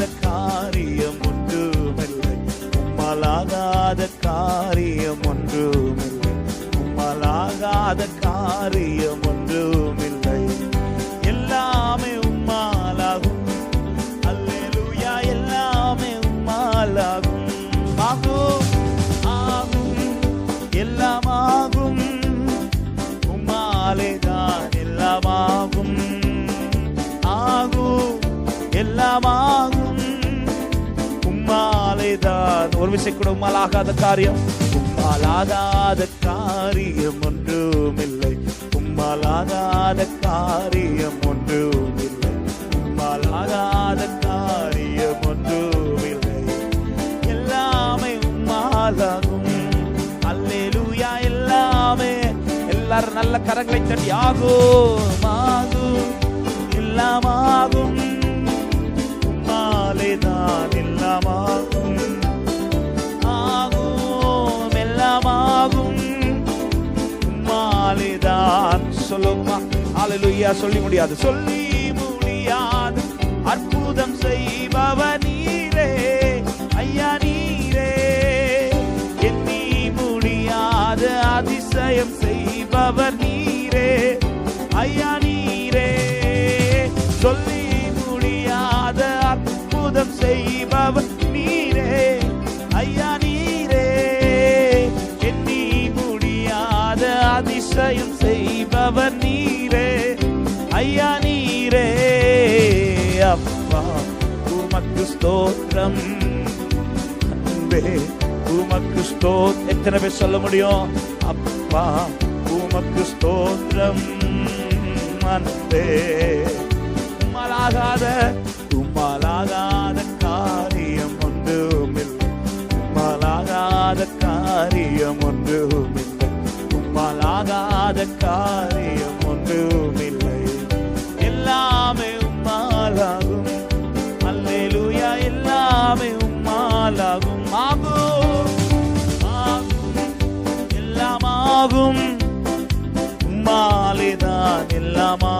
ஆகாத காரியம் ஒன்றுமில்லை. உம்மாலாகாத காரியம் ஒன்றுமில்லை. உம்மாலாகாத காரியம் ஒன்றுமில்லை. எல்லாமே உம்மாலாகும். அல்லேலூயா எல்லாமே உம்மாலாகும். ஆகும் ஆகும் எல்லாமாகும். உம்மாலே தான் எல்லாமாகும் ஒரு விஷயம் கூட உம்மாலாகாத காரியம். உம்மாலாகாத காரியம் ஒன்றும் ஒன்றுமில்லை. உம்மாலாகாத காரியம் ஒன்றும் ஒன்றுமில்லை. உம்மாலாகாத காரியம் ஒன்றும் இல்லை எல்லாமே உம்மாலாகும். அல்லேலூயா எல்லாமே. எல்லாரும் நல்ல கரங்களை தட்டி ஆகும் அல்லேலூயா சொல்லி முடியாது. சொல்லி முடியாது. அற்புதம் செய்பவ நீரே. ஐயா நீரே. எண்ணி முடியாத. அதிசயம் செய்பவர் நீரே. ஐயா நீரே. சொல்லி முடியாத. அற்புதம் செய்பவர் நீரே. ஐயா நீரே. எண்ணி முடியாத. அதிசயம் செய்பவர் நீரே. ஐயா நீரே அப்பா உமக்கு ஸ்தோத்திரம். அன்பே உமக்கு ஸ்தோ எத்தனை பேர் சொல்ல முடியும்? அப்பா உமக்கு ஸ்தோத்திரம். அன்பே உம்மாலாகாத உம்மாலாகாத காரியம் ஒன்றுமில்லை உம்மாலாகாத காரியம் ஒன்றுமில்லை உம்மாலாகாத காரியம் ஆகும் அல்லேலூயா எல்லாமே உம்மாலாகும். ஆகும் ஆகும் எல்லாம் ஆகும் உம்மாலே தான் எல்லாமா